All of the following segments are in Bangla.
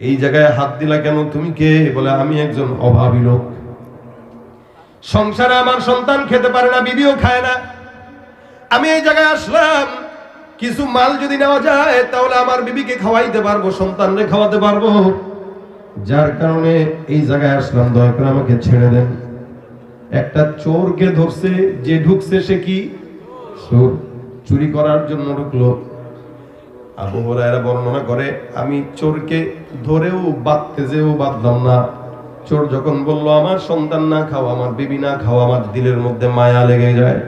এই জায়গায় হাত দিলা কেন? তুমি কে? বলে, আমি একজন অভাবী লোক। সংসারে আমার সন্তান খেতে পারে না, বিবিও খায় না। আমি এই জায়গায় আসলাম, কিছু মাল যদি নেওয়া যায়, তাহলে আমার বিবিকে খাওয়াইতে পারব, সন্তানরে খাওয়াতে পারব। যার কারণে এই জায়গায় আসলাম, দয়া করে আমাকে ছেড়ে দেন। একটা চোরকে ধরছে, যে ঢুকছে সে কি? চোর। চুরি করার জন্য ঢুকলো। আবু হুরায়রা বর্ণনা করে, আমি চোরকে ধরেও বাঁধতে যেও বাঁধলাম না। চোর যখন বলল, আমার সন্তান না খাও, আমার বিবি না খাও, আমার দিলের মধ্যে মায়া লেগে যায়।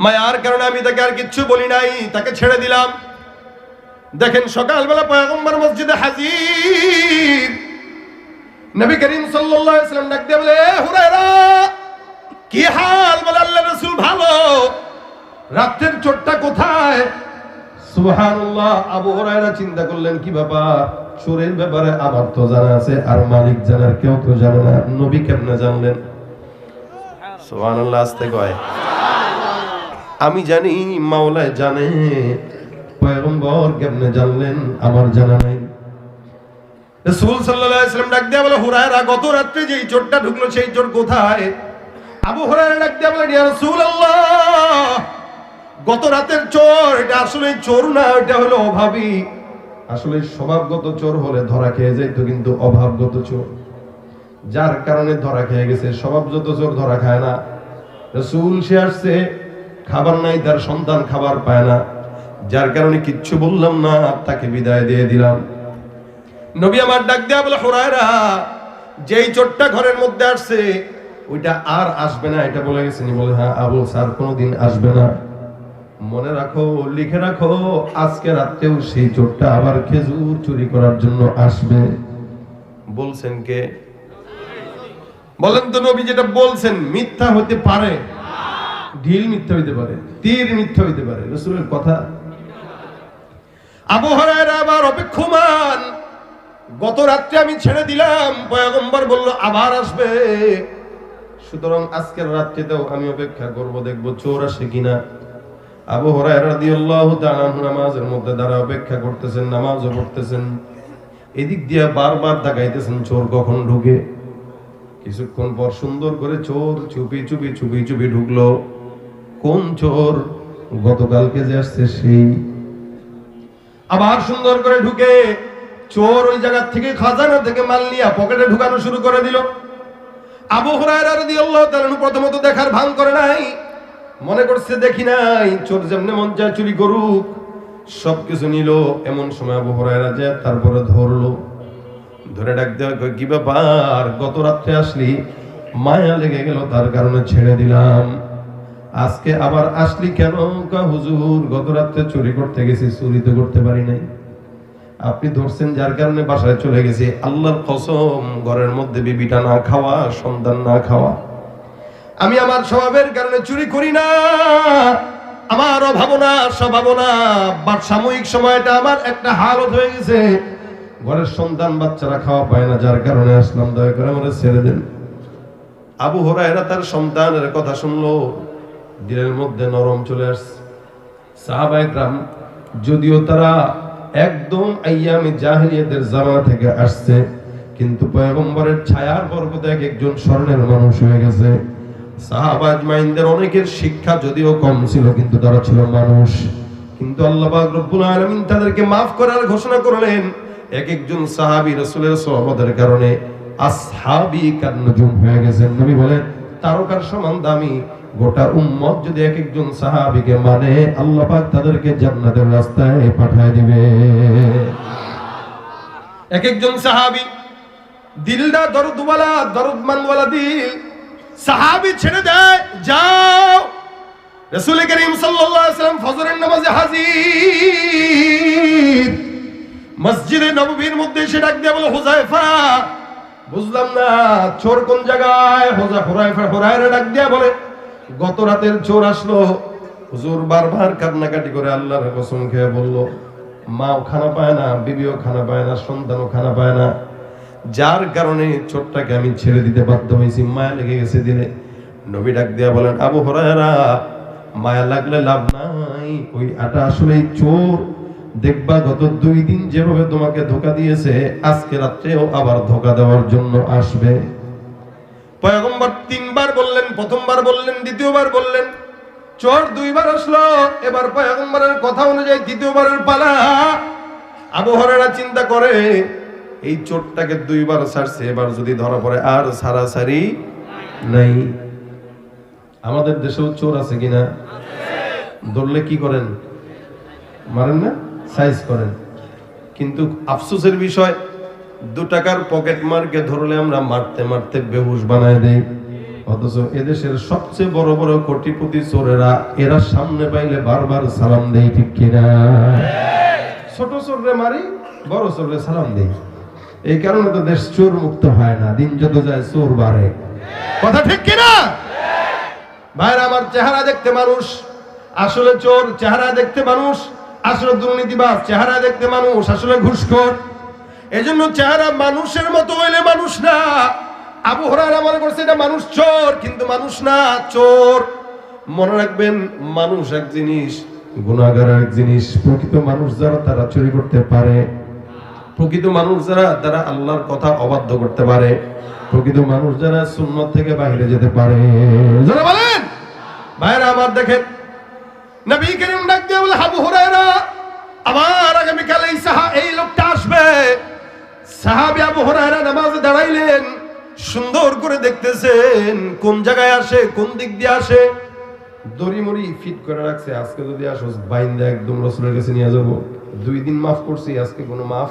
মায়ার কারণে আমি তাকে আর কিচ্ছু বলি নাই, তাকে ছেড়ে দিলাম। দেখেন, সকালবেলা পয়গম্বর মসজিদে হাজির। নবী করিম সাল্লাল্লাহু আলাইহি সাল্লাম ডাক দিয়ে বলে, "এ হুরায়রা, কি হাল? বলে আল্লাহ রাসূল ভালো। রাত্রের চোরটা কোথায়? সুবহানাল্লাহ, আবু হুরায়রা চিন্তা করলেন, কি ব্যাপার? চোরের ব্যাপারে আমার তো জানা আছে, আর মালিক জানার কেউ তো জানে না, নবী কেমনে জানলেন? সুবহানাল্লাহ আস্তে কয়? আমি জানি, মাওলায় জানে, পয়গম্বর কেমনে জানলেন, আমার জানা নাই। রাসূল সাল্লাল্লাহু আলাইহি সাল্লাম ডাক দিয়ে বলে, হুরায়রা, গত রাত্রে যেই চোরটা ঢুকলো, সেই চোর কোথায়? আবু হুরায়রা ডাক দিয়ে বলে, ইয়া রাসূলুল্লাহ গত রাতের চোর, এটা আসলে চোর না, এটা হলো অভাবী। আসলে স্বভাবগত চোর হলে ধরা খেয়ে যেত কিন্তু অভাবগত চোর। যার কারণে ধরা খেয়ে গেছে, স্বভাবগত চোর ধরা খায় না। রসুল সে আসছে, খাবার নাই, তার সন্তান খাবার পায় না। যার কারণে কিচ্ছু বললাম না তাকে বিদায় দিয়ে দিলাম। নবী আমার ডাক দেয়া বলে, হুরায়রা, যেই চোরটা ঘরের মধ্যে আসছে, ওইটা আর আসবে না। এটা বলে গেছেন, বলে হ্যাঁ আবু স্যার কোনোদিন আসবে না। মনে রাখো, লিখে রাখো, আজকে রাতেও সেই চোরটা আবার খেজুর চুরি করার জন্য আসবে। বলছেন কে? বলেন তো নবী যেটা বলছেন, মিথ্যা হতে পারে, ঢিল মিথ্যা হইতে পারে, তীর মিথ্যা হইতে পারে, রসুলের কথা। আবহাওয়ার আবার অপেক্ষমান, গত রাত্রে আমি ছেড়ে দিলাম, পয়গম্বর বলল, আবার আসবে। সুতরাং আজকের রাত্রিতেও আমি অপেক্ষা করব, দেখব চোর আসে কিনা। আবু হরায়রা রাদিয়াল্লাহু তাআলা নামাজের মধ্যে দাঁড়া অপেক্ষা করতেছেন, নামাজও পড়তেছেন। এদিক দিয়ে বারবার তাকাইতেছেন, চোর কখন ঢুকে? কিছুক্ষণ পর সুন্দর করে চোর চুপি চুপি চুপি চুপি ঢুকলো। কোন চোর? গতকালকে যে আসছে সেই। আবার সুন্দর করে ঢুকে, চোর ওই জায়গা থেকে খাজানা থেকে মাল নিয়ে পকেটে ঢুকানো শুরু করে দিল। আবু হুরায়রা রাদিয়াল্লাহু তাআলা প্রথমত দেখার ভান করে নাই মনে করছে দেখি নাই, চোর যেমনে মন চায় চুরি করুক। সবকিছু নিল, এমন সময় আবু হুরায়রা যে তারপরে ধরলো। ধরে ডাক দেওয়া কি ব্যাপার? গত রাত্রে আসলি? মায়া লেগে গেল, তার কারণে ছেড়ে দিলাম। আজকে আবার আসলি কেন? হুজুর, গত রাত্রে চুরি করতে গেছি, চুরি তো করতে পারি নাই। আপনি ধরছেন যার কারণে বাসায় চলে গেছি। আল্লাহর কসম, ঘরের মধ্যে বিবিটা না খাওয়া, সন্তান না খাওয়া। আমি আমার স্বভাবের কারণে চুরি করি না। আমার অভাবনা, স্বভাবনা সাময়িক সময়টা আমার একটা হালত হয়ে গেছে। ঘরের সন্তান বাচ্চারা খাওয়া পায় না, যার কারণে আসলাম, দয়া করে আমরা ছেড়ে দেন। আবু হরায়রা তার সন্তানের কথা শুনলো। দিলের মধ্যে নরম চলে আসছে। সাহাবাইকরাম যদিও তারা একদম আইয়ামি জাহিলিয়াতের জামা থেকে আসছে, কিন্তু পয়গম্বরের ছায়ার পর্বতে এক একজন স্বর্ণের মানুষ হয়ে গেছে। সাহাবাজ মাইন্দের অনেকের শিক্ষা যদিও কম ছিল কিন্তু তারা ছিল মানুষ। কিন্তু আল্লাহ রব্বুল আলামিন তাদেরকে মাফ করার ঘোষণা করলেন এক একজন সাহাবী রাসূলের সহবতের কারণে আসহাবি কান্নজুম হয়ে গেছেন। নবী বলেন তারকার সমান দামি গোটা উম্মত যদি এক একজন সাহাবীকে মানে আল্লাহ পাক তাদেরকে জান্নাতের রাস্তায় পাঠায় দিবে। এক একজন সাহাবী দিলদা দরদওয়ালা দরদমন্দওয়ালা দিল সাহাবী ছেড়ে দেয়, যাও। রাসূল করিম ওয়াসাল্লাম ফজরের নামাজে হাজির। মসজিদে নববীর মধ্যে এসে ডাক দিয়ে বলে হুজাইফা বুঝলাম না, চোর কোন জায়গায়? হোজা হুরাইফা হুরায়রা ডাক দিয়ে বলে, গত রাতের চোর আসলো। হুজুর বারবার কান্নাকাটি করে আল্লাহর কসম খেয়ে বলল, মাও খানা পায় না, বিবিও খানা পায় না, সন্তানও খানা পায় না। যার কারণে চোরটাকে আমি ছেড়ে দিতে বাধ্য হয়েছি। মায়া লেগে গেছে দিলে নবী ডাক দিয়া বলেন, আবু হরায়রা, মায়া লাগলে লাভ নাই। ওই আটা আসলে চোর। দেখবা গত দুই দিন যেভাবে তোমাকে ধোকা দিয়েছে, আজকে রাত্রেও আবার ধোকা দেওয়ার জন্য আসবে। পয়গম্বর তিনবার বললেন, প্রথমবার বললেন, দ্বিতীয়বার বললেন। চোর দুইবার আসলো। এবার পয়গম্বরের কথা অনুযায়ী তৃতীয়বারের পালা। আবহাওয়ারা চিন্তা করে এই চোরটাকে দুইবার ছাড়ছে, এবার যদি ধরা পড়ে, আর সারাসারি নাই। আমাদের দেশেও চোর আছে কিনা? ধরলে কি করেন? মারেন না? সাইজ করেন। কিন্তু আফসোসের বিষয়, দু টাকার পকেট মারকে ধরলে আমরা মারতে মারতে বেহুশ বানায় দেই। অথচ এদেশের সবচেয়ে বড় বড় কোটিপতি চোরেরা, এরা সামনে পাইলে বারবার সালাম দেয়, ঠিক কিনা? ছোট চোররে মারি, বড় চোররে সালাম দেই। এই কারণে তো দেশ চোর মুক্ত হয় না, দিন যত যায় চোর বাড়ে। কথা ঠিক কিনা? ভাইরা, আমার চেহারা দেখতে মানুষ, আসলে চোর চেহারা দেখতে মানুষ, আসলে দুর্নীতিবাজ চেহারা দেখতে মানুষ, আসলে ঘুষখোর। এজন্য চেহারা মানুষের মতো হইলে মানুষ না। আবু মনে করছে এটা মানুষ চোর, কিন্তু মানুষ না, চোর। মনে রাখবেন, মানুষ এক জিনিস গুণাগার এক জিনিস, প্রকৃত মানুষ যারা তারা চুরি করতে পারে। প্রকৃত মানুষ যারা, তারা আল্লাহর কথা অবাধ্য করতে পারে। প্রকৃত মানুষ যারা সুন্নত থেকে বাইরে যেতে পারে। বলেন। ভাইরা আমার দেখেন। নবী বলে আবার সাহা, এই নামাজে দাঁড়াইলেন, সুন্দর করে দেখতেছেন কোন জায়গায় আসে, কোন দিক দিয়ে আসে। দড়ি ফিট করে রাখছে, আজকে যদি আসো বাইন্দা একদম রসুলের কাছে নিয়ে যাব। দুই দিন মাফ করছি, আজকে কোনো মাফ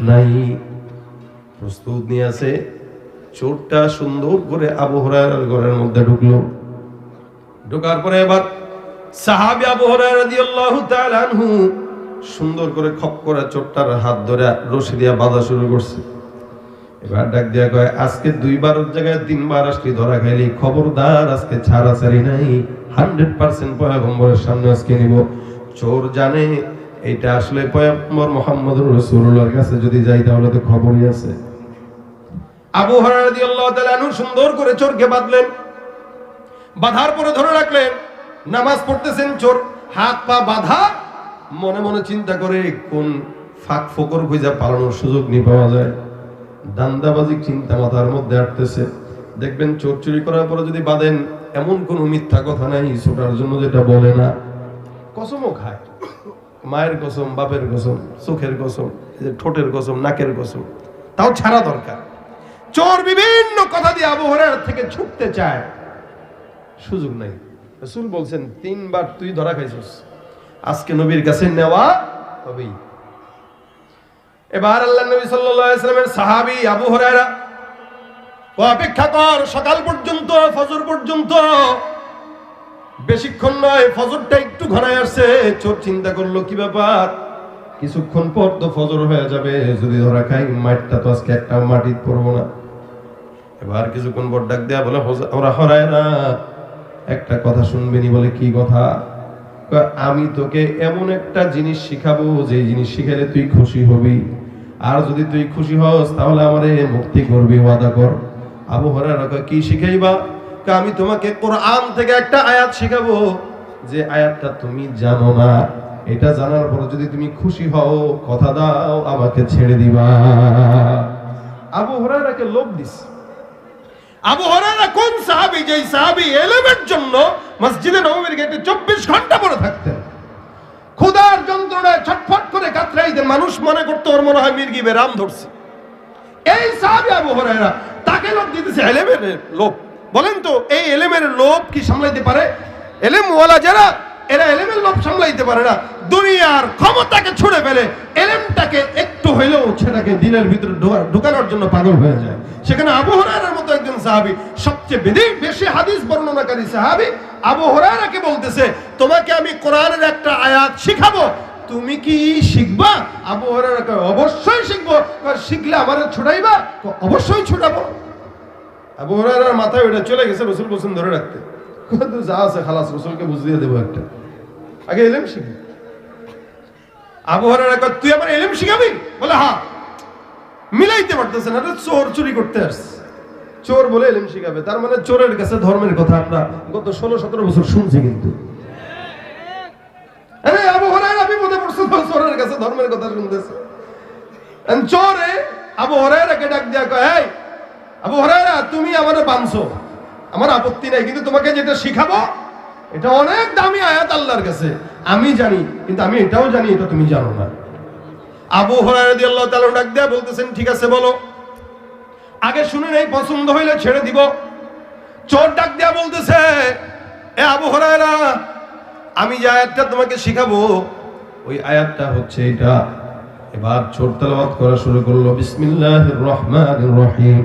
নাই। প্রস্তুত নিয়ে আছে। চোরটা সুন্দর করে আবু হুরায়রার ঘরের মধ্যে ঢুকলো। ঢোকার পরে এবার সাহাবি আবু হুরায়রা রাদিয়াল্লাহু তাআলা আনহু সুন্দর করে খপ করে চোরটার হাত ধরে রশি দিয়া বাধা শুরু করছে। এবার ডাক দিয়া কয়, আজকে দুইবার জায়গায় তিনবার আসলি, ধরা খাইলি। খবরদার, আজকে ছাড়াছাড়ি নাই। হান্ড্রেড পার্সেন্ট পয়গম্বরের সামনে আজকে নিব। চোর জানে এটা আসলে পয়গম্বর মোহাম্মদ রসুল্লাহর কাছে যদি যাই তাহলে তো খবরই আছে। আবু আনহু সুন্দর করে চোরকে বাঁধলেন, বাধার পরে ধরে রাখলেন, নামাজ পড়তেছেন চোর, হাত পা বাধা, মনে মনে চিন্তা করে কোন ফাঁক ফোকর খুঁজে পালানোর সুযোগ নিয়ে পাওয়া যায়। দান্দাবাজি চিন্তা মাথার মধ্যে আটতেছে। দেখবেন চোর চুরি করার পরে যদি বাঁধেন, এমন কোন মিথ্যা কথা নাই, ছোটার জন্য যেটা বলে না। কসমও খায়। মায়ের কসম, বাপের কসম, চোখের কসম ঠোঁটের কসম, নাকের কসম, তাও ছাড়া দরকার। চোর বিভিন্ন কথা দিয়ে আবহাওয়ার থেকে ছুটতে চায়। সুযোগ নাই। রসুল বলছেন, তিনবার তুই ধরা খাইছিস। আজকে নবীর কাছে নেওয়া হবেই। এবার আল্লাহ নবী সাল্লামের সাহাবী আবু হুরায়রা ও অপেক্ষা কর, সকাল পর্যন্ত, ফজর পর্যন্ত বেশিক্ষণ নয় ফজরটা একটু ঘনায় আসছে। চোর চিন্তা করল কি ব্যাপার? কিছুক্ষণ পর তো ফজর হয়ে যাবে যদি ধরা খাই মাঠটা তো আজকে একটা মাটি পড়ব না। এবার কিছুক্ষণ পর ডাক দেয়া বলে "হোজা- ওরা হরায় না। একটা কথা শুনবেনি বলে কি কথা? আমি তোকে এমন একটা জিনিস শিখাবো যে জিনিস শিখালে তুই খুশি হবি। আর যদি তুই খুশি হস তাহলে আমারে মুক্তি করবি ওয়াদা কর। আবু হরারা কয়, কি শিখাইবা? কয়, আমি তোমাকে কোরআন থেকে একটা আয়াত শিখাবো। যে আয়াতটা তুমি জানো না এটা জানার পর যদি তুমি খুশি হও কথা দাও আমাকে ছেড়ে দিবা। আবু হরারাকে লোভ দিস আবু হরারা কোন সাহাবী? যেই সাহাবী এলেমের জন্য মসজিদে নববীর গেটে চব্বিশ ঘণ্টা পরে থাকতেন। ক্ষুধার যন্ত্রণায় ছটফট করে কাতরাইতেন মানুষ মনে করতো ওর মনে হয় মির্গি বেরাম ধরছে। এই সাহাবী আবু হরারা তাকে লোভ দিতেছে এলেমের লোভ। বলেন তো এই এলেমের লোভ কি সামলাইতে পারে? এলেমওয়ালা যারা, এরা এলেমের লোভ সামলাইতে পারে না। দুনিয়ার ক্ষমতাকে ছুড়ে ফেলে, এলেমটাকে একটু হইলেও সেটাকে দিনের ভিতরে ঢোকা- ঢুকানোর জন্য পাগল হয়ে যায়। সেখানে আবু হরাইরার মতো একজন সাহাবী, সবচেয়ে বেশি বেশি হাদিস বর্ণনাকারী সাহাবী, আবু হরাইরাকে বলতেছে, তোমাকে আমি কোরআনের একটা আয়াত শিখাবো। তুমি কি শিখবা? আবু হরাইরা অবশ্যই শিখব। শিখলে আমারে ছুটাইবা? অবশ্যই ছুটাবো। আবু হরাইরার মাথায় ওটা চলে গেছে রসুল বসুন ধরে রাখতে। কয়, তো যা আছে খালাস রসুলকে বুঝিয়ে দেবো একটা। আগে এলেম শিখি আবু হরাইরা কয়, তুই আমার এলেম শিখাবি? বলে হ্যাঁ। মিলাইতে পারতেছে না চোর চুরি করতে আসছে। চোর বলে এলেম শিখাবে। তার মানে চোরের কাছে ধর্মের কথা আমরা গত ষোলো সতেরো বছর শুনছি কিন্তু। আরে চোরের কাছে ধর্মের কথা শুনতেছে। চোরে আবু হরাইরাকে ডাক দিয়া কয় আবু হরাইরা তুমি আমারে বানছো। আমার আপত্তি নাই, কিন্তু তোমাকে যেটা শিখাবো, এটা অনেক দামি আয়াত আল্লাহর কাছে। আমি জানি, কিন্তু আমি এটাও জানি, এটা তুমি জানো না। আবু হরাইরা আল্লাহ তাআলা ডাক দেয়া বলতেছেন, ঠিক আছে, বলো। আগে শুনে নেই পছন্দ হইলে ছেড়ে দিব। চোর ডাক দেয়া বলতেছে, এ আবু হরাইরা আমি যে আয়াতটা তোমাকে শিখাবো, ওই আয়াতটা হচ্ছে এটা। এবার চোর তেলাওয়াত করা শুরু করল, বিসমিল্লাহির রহমানির রহিম।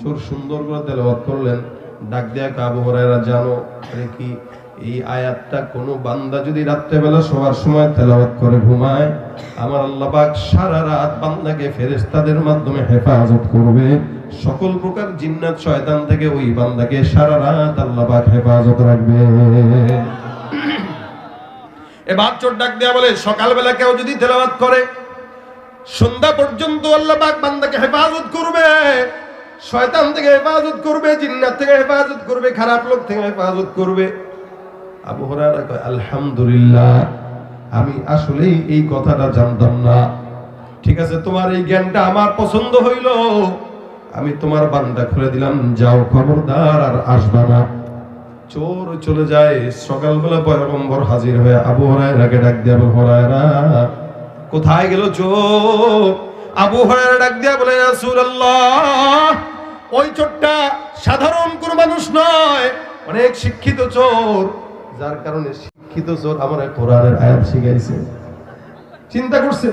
ছোট সুন্দর করে তেলাওয়াত করলেন। ডাক দেয়া কাবুরা জানো কি এই আয়াতটা কোনো বান্দা যদি রাত্রেবেলা শোয়ার সময় তেলাওয়াত করে ঘুমায় আমার আল্লাহ পাক সারা রাত বান্দাকে ফেরেস্তাদের মাধ্যমে হেফাজত করবে। সকল প্রকার জিন্নাত শয়তান থেকে ওই বান্দাকে সারা রাত আল্লাহ হেফাজত রাখবে। এ বাচ্চর ডাক দেয়া বলে সকালবেলা কেউ যদি তেলাওয়াত করে সন্ধ্যা পর্যন্ত আল্লাহ পাক বান্দাকে হেফাজত করবে। শয়তান থেকে হেফাজত করবে, জিন্নাত থেকে হেফাজত করবে, খারাপ লোক থেকে হেফাজত করবে। আবু হুরায়রা কয়, আলহামদুলিল্লাহ, আমি আসলেই এই কথাটা জানতাম না। ঠিক আছে, তোমার এই জ্ঞানটা আমার পছন্দ হইল। আমি তোমার বান্দা খুলে দিলাম, যাও খবরদার আর আসবা না। চোর চলে যায়, সকালবেলা পয়গম্বর হাজির হয়ে আবু হরায়রাকে ডাক দিয়ে, আবু হরায়রা কোথায় গেল চোর? আবু ডাক দিয়া বলে রাসূলুল্লাহ, ওই চোরটা সাধারণ কোন মানুষ নয়, অনেক শিক্ষিত চোর। যার কারণে শিক্ষিত চোর আমার কোরআনের আয়াত শিখাইছে। চিন্তা করছে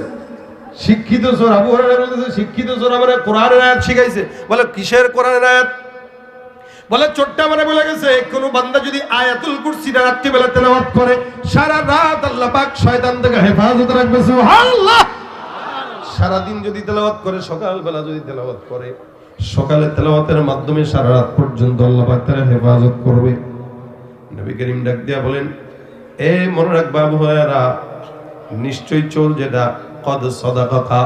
শিক্ষিত চোর, আবু বলতেছে, শিক্ষিত চোর আমার কোরআনের আয়াত শিখাইছে। বলে, কিসের কোরআনের আয়াত? বলে চোট্টা মানে বলে গেছে কোন বান্দা যদি আয়াতুল কুরসিটা রাত্রিবেলা তেলাওয়াত করে, সারা রাত আল্লাহ পাক শয়তান থেকে হেফাজত রাখবে, সুবহানাল্লাহ! সারা দিন যদি তেলাওয়াত করে, সকালবেলা যদি তেলাওয়াত করে, সকালে তেলাওয়াতের মাধ্যমে সারা রাত পর্যন্ত আল্লাহ পাক তার হেফাজত করবে। নবী করিম ডাক দিয়া বলেন, এ মনে রাখবা আবু হুরায়রা নিশ্চয় চোর যেটা, কদ সদাকাকা,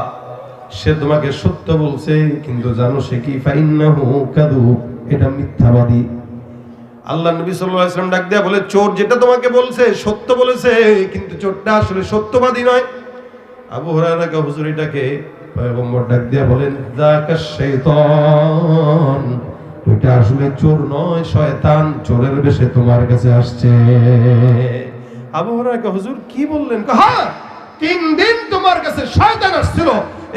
সে তোমাকে সত্য বলছে, কিন্তু জানো সে কি? ফাইন্নাহু কাযুব এটা মিথ্যাবাদী। আল্লাহ নবী ওয়াসাল্লাম ডাক দিয়া বলে, চোর যেটা তোমাকে বলছে, সত্য বলেছে, কিন্তু চোরটা আসলে সত্যবাদী নয়। আবু হুরায়রা হুজুর এটাকে ডাক দিয়া বলেন, যাকা শাইতান ওইটা আসলে চোর নয়, শয়তান, চোরের বেশে তোমার কাছে আসছে। আবু হুরায়রা হুজুর কি বললেন? হ্যাঁ তিন দিন তোমার কাছে শয়তান আসছিল।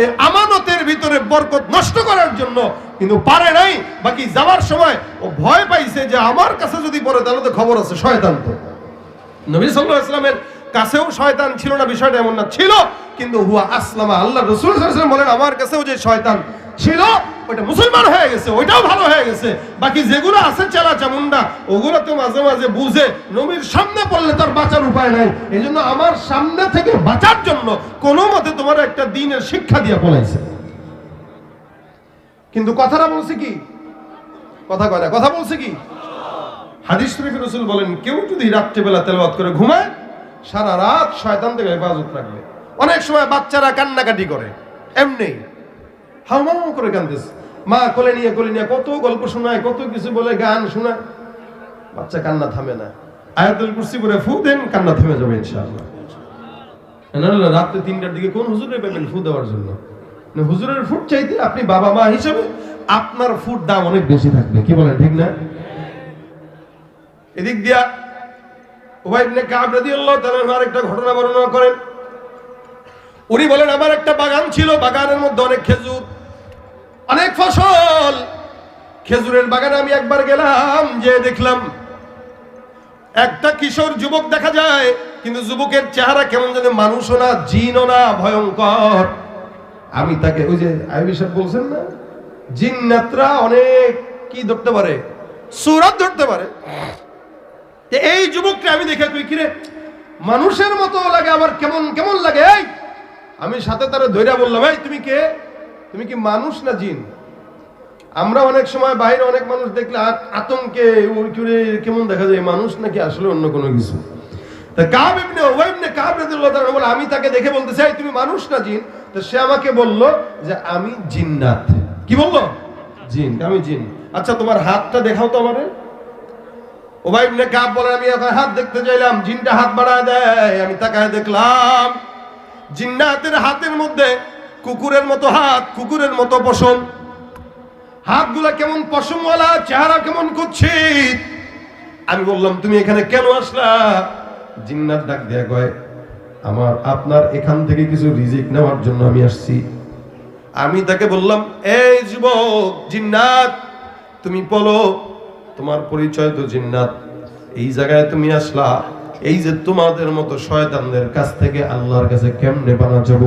এই আমানতের ভিতরে বরকত নষ্ট করার জন্য কিন্তু পারে নাই, বাকি যাওয়ার সময় ও ভয় পাইছে যে আমার কাছে যদি পড়ে তাহলে তো খবর আছে, শয়তান তো। নবী সাল্লাহ ইসলামের কাছেও শয়তান ছিল না, বিষয়টা এমন না, ছিল, কিন্তু হুয়া আসলামা, আল্লাহ রসুল বলেন, আমার কাছেও যে শয়তান ছিল ওটা মুসলমান হয়ে গেছে, ওইটাও ভালো হয়ে গেছে। বাকি যেগুলো আছে চেলা চামুন্ডা ওগুলো তো মাঝে মাঝে বুঝে নবীর সামনে পড়লে তার বাঁচার উপায় নাই। এই জন্য আমার সামনে থেকে বাঁচার জন্য কোনো মতে তোমার একটা দিনের শিক্ষা দিয়ে পলাইছে। কিন্তু কথাটা বলছে কি? কথা কয় না, কথা বলছে কি? হাদিস শরীফ রসুল বলেন, কেউ যদি রাত্রিবেলা তেলাওয়াত করে ঘুমায়, সারা রাত শয়তান থেকে হেফাজত রাখবে। অনেক সময় বাচ্চারা কান্নাকাটি করে, এমনি। হাউমাউ করে কান্দেছে। মা কোলে নিয়ে কোলে নিয়ে কত গল্প শোনায়, কত কিছু বলে, গান শোনায়। বাচ্চা কান্না থামে না। আয়াতুল কুরসি করে ফু দেন, কান্না থেমে যাবে ইনশাআল্লাহ। রাত্রে তিনটার দিকে কোন হুজুরে পাবেন ফু দেওয়ার জন্য? হুজুরের ফুট চাইতে আপনি বাবা মা হিসেবে আপনার ফুট দাম অনেক বেশি থাকবে, কি বলেন, ঠিক না? এদিক দিয়া উবাই ইবনে কাব রাদিয়াল্লাহু তাআলা আরেকটা ঘটনা বর্ণনা করেন। উনি বলেন, আমার একটা বাগান ছিল, বাগানের মধ্যে অনেক খেজুর অনেক ফসল। খেজুরের বাগানে আমি একবার গেলাম যে দেখলাম একটা কিশোর যুবক দেখা যায়, কিন্তু যুবকের চেহারা কেমন যেন মানুষও না, জিনও না, ভয়ঙ্কর। আমি তাকে, ওই যে আইবি সাহেব বলছেন না জিন জিন্নাতরা অনেক কি ধরতে পারে, সুরত ধরতে পারে। এই যুবককে আমি দেখে কই, কিরে, মানুষের মতো লাগে আমার কেমন কেমন লাগে? আমি সাথে তারা ধৈর্য বললাম, এই, তুমি কে? তুমি কি মানুষ না জিন? আমরা অনেক সময় বাইরে অনেক মানুষ দেখলে আত- আতঙ্কে করে কেমন দেখা যায়, মানুষ নাকি আসলে অন্য কোনো কিছু? তা কাব বলে, আমি তাকে দেখে বলতে চাই, তুমি মানুষ না জিন? তো সে আমাকে বলল যে, আমি জিন্নাত। কি বলল? জিন, আমি জিন। আচ্ছা তোমার হাতটা দেখাও তো আমারে। ওবাই ইবনে বলে, আমি ওখানে হাত দেখতে চাইলাম, জিনটা হাত বাড়ায় দেয়, আমি তাকায় দেখলাম। জিন্নাতের হাতের মধ্যে কুকুরের মতো হাত, কুকুরের মতো পশম হাতগুলা কেমন পশমওয়ালা, চেহারা কেমন করছে আমি বললাম, তুমি এখানে কেন আসলা? জিন্নাত ডাক দেয়া কয়, আমার, আপনার এখান থেকে কিছু রিজিক নেওয়ার জন্য আমি আসছি। আমি তাকে বললাম, এই যুবক, জিন্নাত, তুমি বলো, তোমার পরিচয় তো জিন্নাত। এই জায়গায় তুমি আসলা, এই যে তোমাদের মতো শয়তানদের কাছ থেকে আল্লাহর কাছে কেমনে বানা যাব?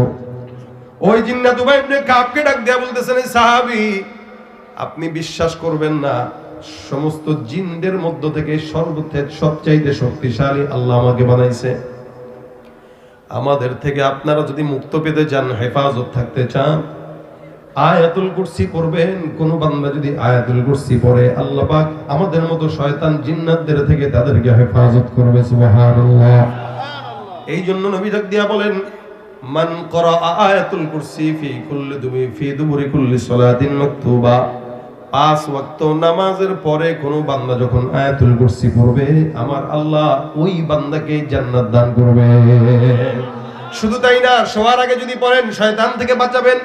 ওই জিন্নাত উবাই ইবনে কাবকে ডাক দেয়া বলতেছেন এই সাহাবী আপনি বিশ্বাস করবেন না সমস্ত জিনদের মধ্য থেকে সর্বথেক সবচাইতে শক্তিশালী আল্লাহ আমাকে বানাইছে। আমাদের থেকে আপনারা যদি মুক্ত পেতে চান হেফাজত থাকতে চান আয়াতুল কুরসি পড়বেন। কোন বান্দা যদি আয়াতুল কুরসি পড়ে আল্লাহ পাক আমাদের মতো শয়তান জিন্নাতদের থেকে তাদেরকে হেফাজত করবে সুবহানাল্লাহ। এই জন্য নবী ডাক দিয়া বলেন মান করা আয়াতুল কুরসি ফি কুল্লি দুবি, ফি দুবুরি কুল্লি সালাতিন মাকতুবা। পাঁচ ওয়াক্ত নামাজের পরে কোন বান্দা যখন আয়াতুল কুরসি পড়বে, আমার আল্লাহ ওই বান্দাকে জান্নাত দান করবে। শুধু তাই না, শোয়ার আগে যদি পড়েন, শয়তান থেকে বাঁচাবেন,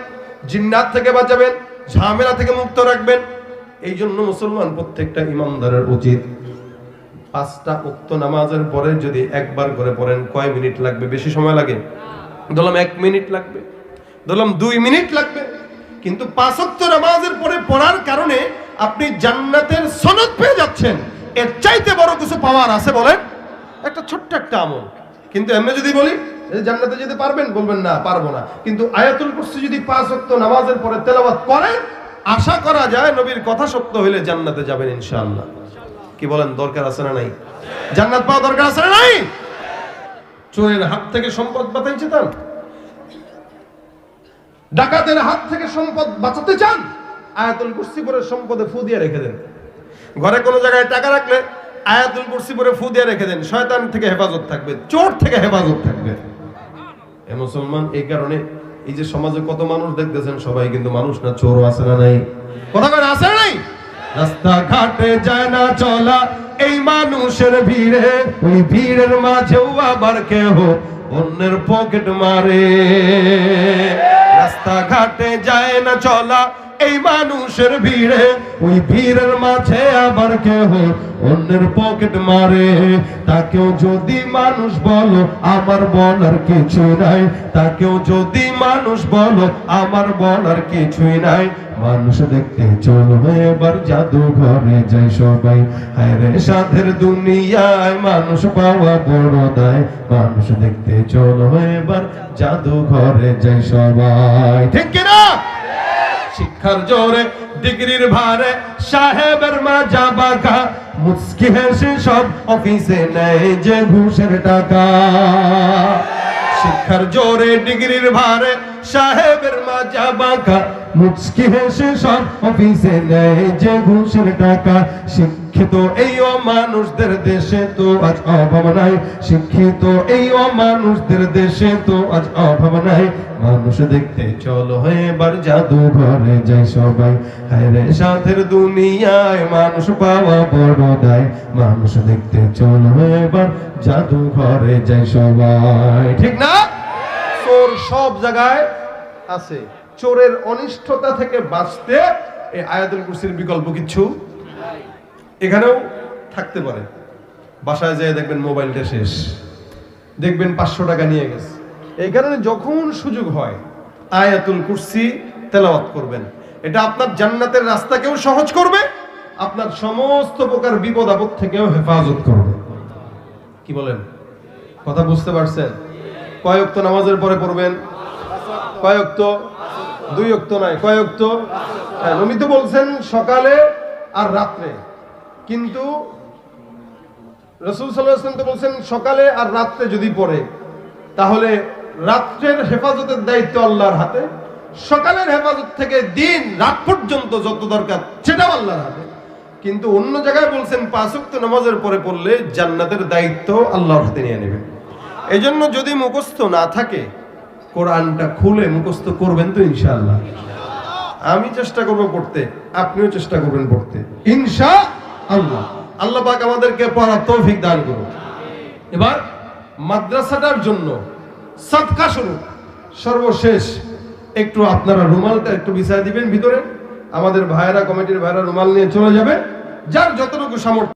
জিন্নাত থেকে বাঁচাবেন, ঝামেলা থেকে মুক্ত রাখবেন। এই জন্য মুসলমান প্রত্যেকটা ইমানদারের উচিত পাঁচটা উক্ত নামাজের পরে যদি একবার করে পড়েন, কয় মিনিট লাগবে? বেশি সময় লাগে? ধরলাম এক মিনিট লাগবে। ধরলাম দুই মিনিট লাগবে। কিন্তু পাঁচ ওয়াক্ত নামাজের পরে পড়ার কারণে আপনি জান্নাতের সনদ পেয়ে যাচ্ছেন। এর চাইতে বড় কিছু পাওয়ার আছে বলেন? একটা ছোট্ট একটা আমল। কিন্তু এমনি যদি বলি জান্নাতে যেতে পারবেন, বলবেন না, পারব না। কিন্তু আয়াতুল কুরসি যদি পাঁচ নামাজের পরে তেলাওয়াত করেন, আশা করা যায় নবীর কথা সত্য হইলে জান্নাতে যাবেন ইনশাআল্লাহ। কি বলেন, দরকার আছে না নাই? জান্নাত পাওয়া দরকার আছে না নাই? চোরের হাত থেকে সম্পদ বাঁচাইছে তার ডাকাতের হাত থেকে সম্পদ বাঁচাতে চান? আয়াতুল কুরসি পরে সম্পদে ফু দিয়ে রেখে দেন। ঘরে কোনো জায়গায় টাকা রাখলে আয়াতুল কুরসি পরে ফু দিয়ে রেখে দেন। শয়তান থেকে হেফাজত থাকবে, চোর থেকে হেফাজত থাকবে। এ মুসলমান, এই কারণে এই যে সমাজে কত মানুষ দেখতেছেন সবাই, কিন্তু মানুষ না চোর আছে না নাই? কথা আছে নাই? রাস্তা ঘাটে যায় না, চলা এই মানুষের ভিড়ে, ওই ভিড়ের মাঝেও আবার কেহ অন্যের পকেট মারে। রাস্তাঘাটে যায় না চলা এই মানুষের ভিড়ে, ওই ভিড়ের মাঝে আবার কেহ অন্যের পকেট মারে। তাকেও যদি মানুষ বলো, আমার বলার কিছু নাই। তাকেও যদি মানুষ বলো, আমার বলার কিছুই নাই। মানুষ দেখতে চলো এবার জাদু ঘরে যাই সবাই। হায় সাধের দুনিয়ায় মানুষ পাওয়া বড় দায়। মানুষ দেখতে চলো এবার জাদু ঘরে যাই সবাই। ঠিক কিনা? শিক্ষার জোরে ডিগ্রির ভারে সাহেবের মাজা বাঁকা মুচকি হেসে সব অফিসে নেয় যে ঘুষের টাকা শিক্ষার জোরে ডিগ্রির ভারে সাহেবের মাজা বাঁকা মুচকি হেসে সব অফিসে নেয় যে ঘুষের টাকা শিক্ষিত এই অমানুষদের দেশে তো আজ অভাব নাই। শিক্ষিত এই অমানুষদের দেশে তো আজ অভাব নাই। মানুষ দেখতে চলো এবার জাদু ঘরে যাই সবাই। হায়রে সাথের দুনিয়ায় মানুষ পাওয়া বড় দায়। মানুষ দেখতে চলো এবার জাদু ঘরে যাই সবাই। ঠিক না? চোর সব জায়গায় আছে। চোরের অনিষ্টতা থেকে বাঁচতে এই আয়াতুল কুরসির বিকল্প কিছু এখানেও থাকতে পারে। বাসায় যেয়ে দেখবেন মোবাইলটা শেষ। দেখবেন পাঁচশো টাকা নিয়ে গেছে। এই কারণে যখন সুযোগ হয়, আয়াতুল কুরসি তেলাওয়াত করবেন। এটা আপনার জান্নাতের রাস্তাকেও সহজ করবে, আপনার সমস্ত প্রকার বিপদ আপদ থেকেও হেফাজত করবে। কি বলেন? কথা বুঝতে পারছেন? কয়েক তো নামাজের পরে পড়বেন? কয়েক তো দুই অক্ত নাই কয়েক তো হ্যাঁ নবী তো বলছেন সকালে আর রাত্রে। কিন্তু রসুল সাল্লাহ তো বলছেন, সকালে আর রাত্রে যদি পড়ে, তাহলে রাত্রের হেফাজতের দায়িত্ব আল্লাহর হাতে, সকালের হেফাজত থেকে দিন, রাত পর্যন্ত যত দরকার, সেটাও আল্লাহর হাতে। কিন্তু অন্য জায়গায় বলছেন পাঁচক্ত নামাজের পরে পড়লে জান্নাতের দায়িত্ব আল্লাহর হাতে নিয়ে নেবেন এই জন্য যদি মুখস্থ না থাকে, কোরআনটা খুলে মুখস্থ করবেন তো ইনশাআল্লাহ। আমি চেষ্টা করব পড়তে, আপনিও চেষ্টা করবেন পড়তে। ইনশা আল্লাহ। আল্লাহ পাক আমাদেরকে পড়ার তৌফিক দান করুন। এবার মাদ্রাসাটার জন্য সৎকা শুরু। সর্বশেষ একটু আপনারা রুমালটা একটু বিছায় দিবেন ভিতরে। আমাদের ভাইয়েরা কমিটির ভাইয়েরা রুমাল নিয়ে চলে যাবে যার যতটুকু সামর্থ্য